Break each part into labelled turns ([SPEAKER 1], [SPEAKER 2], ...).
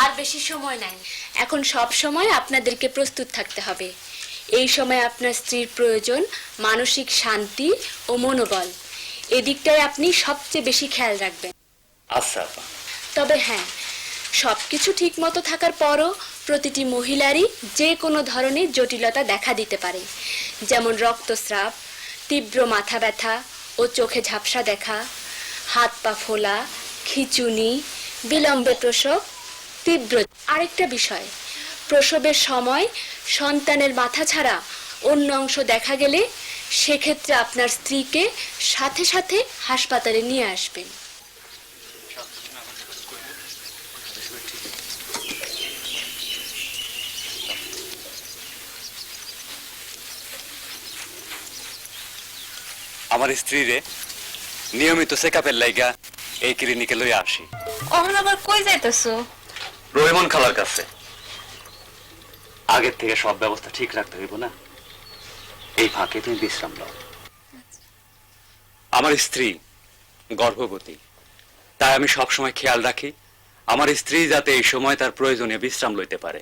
[SPEAKER 1] আর বেশি সময় নাই। এখন সব সময় আপনাদেরকে প্রস্তুত থাকতে হবে। এই সময় আপনার স্ত্রীর প্রয়োজন মানসিক শান্তি ও মনোবল। এদিকটায় আপনি সবচেয়ে বেশি খেয়াল রাখবেন।
[SPEAKER 2] আচ্ছা আপা।
[SPEAKER 1] তবে হ্যাঁ সব কিছু ঠিক মতো থাকার পরও প্রতিটি মহিলারই যে কোনো ধরনের জটিলতা দেখা দিতে পারে। যেমন রক্তস্রাব তীব্র মাথা ব্যথা ও চোখে ঝাপসা দেখা হাত পা ফোলা খিচুনি বিলম্বে প্রসব তীব্র। আরেকটা বিষয় প্রসবের সময় সন্তানের মাথা ছাড়া অন্য অংশ দেখা গেলে সেক্ষেত্রে আপনার স্ত্রীকে সাথে সাথে হাসপাতালে নিয়ে আসবেন।
[SPEAKER 2] আমার স্ত্রীরে নিয়মিত চেকআপের লাইগা এই ক্লিনিকে লই আসি।
[SPEAKER 3] অহন আবার কই যাইতেছো?
[SPEAKER 2] রহিমন খালার কাছে। আগের থেকে সব ব্যবস্থা ঠিক রাখতে হইব না? এই ফাঁকে তুমি বিশ্রাম নাও। আমার স্ত্রী গর্ভবতী তাই আমি সব সময় খেয়াল রাখি আমার স্ত্রী যাতে এই সময় তার প্রয়োজনে বিশ্রাম লইতে পারে।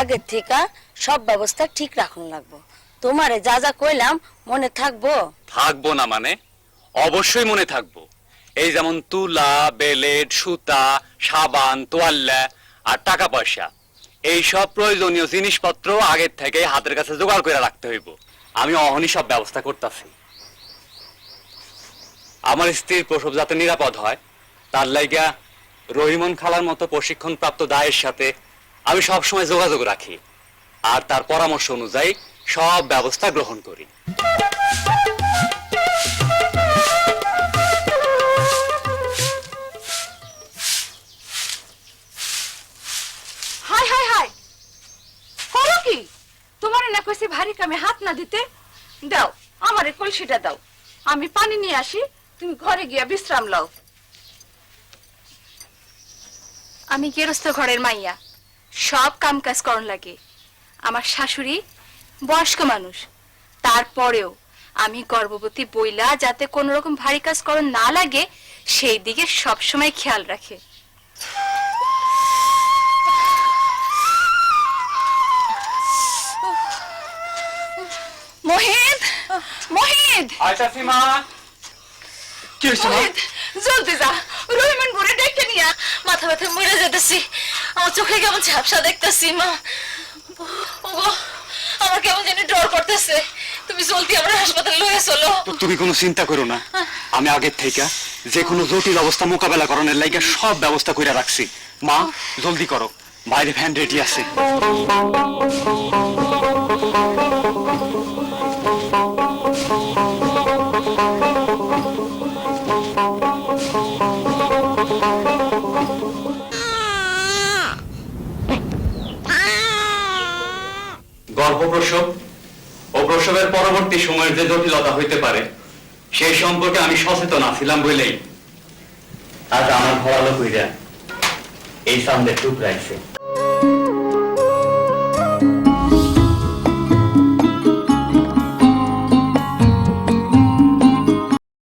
[SPEAKER 4] আগের থেকে সব ব্যবস্থা ঠিক রাখুন লাগবো। তোমারে যা যা কইলাম মনে থাকব?
[SPEAKER 2] থাকব না মানে? অবশ্যই মনে থাকব। এই যেমন তুলা, বেলেট, সুতা, সাবান তোয়াল্লা আর টাকা পয়সা এই সব প্রয়োজনীয় জিনিসপত্র আগের থেকে হাতের কাছে জোগাড় করে রাখতে হইব। আমি অহনি সব ব্যবস্থা করতেছি। আমার স্ত্রীর প্রসব যাতে নিরাপদ হয়, তার লাইগা রহিমন খালার মতো প্রশিক্ষণ প্রাপ্ত দায়ের সাথে আমি সব সময় যোগাযোগ রাখি আর তার পরামর্শ অনুযায়ী সব ব্যবস্থা গ্রহণ করি।
[SPEAKER 3] তোমার না কইছি ভারী কামে হাত না দিতে। দাও, আমারে কলসিটা দাও। আমি পানি নিয়ে আসি, তুমি ঘরে গিয়া বিশ্রাম লও। আমি গেরস্ত ঘরের মাইয়া, সব কাম কাজ করন লাগে। আমার শাশুড়ি বয়স্ক মানুষ, তারপরেও আমি গর্ভবতী বইলা যাতে কোনো রকম ভারী কাজ করন না লাগে, সেই দিকে সবসময় খেয়াল রাখে।
[SPEAKER 2] আচ্ছা সীমা কি হয়েছে মা?
[SPEAKER 3] জলদি যা। রহিমন ঘরে ডেকে নিয়া মাথা ব্যথা মরে যেতেছি। আমার চোখে কেমন ঝাপসা দেখতেছি মা। ওগো আমার কেমন জানি ডর করতেছে। তুমি জলদি আমার হাসপাতালে লয়ে চলো।
[SPEAKER 2] তো তুমি কোনো চিন্তা করো না। আমি আগের থেকে যে কোনো জটিল অবস্থা মোকাবেলা করানোর লাইগা সব ব্যবস্থা করে রাখছি। মা জলদি করো। বাইরে ভ্যান রেডি আছে। গর্ভপ্রসব ও প্রসবের পরবর্তী সময়ের যে জটিলতা হইতে পারে সেই সম্পর্কে আমি সচেতন আছিলাম বুঝলেই আজ আমার ভরালো কইরা এই সামনে টুকরাইছে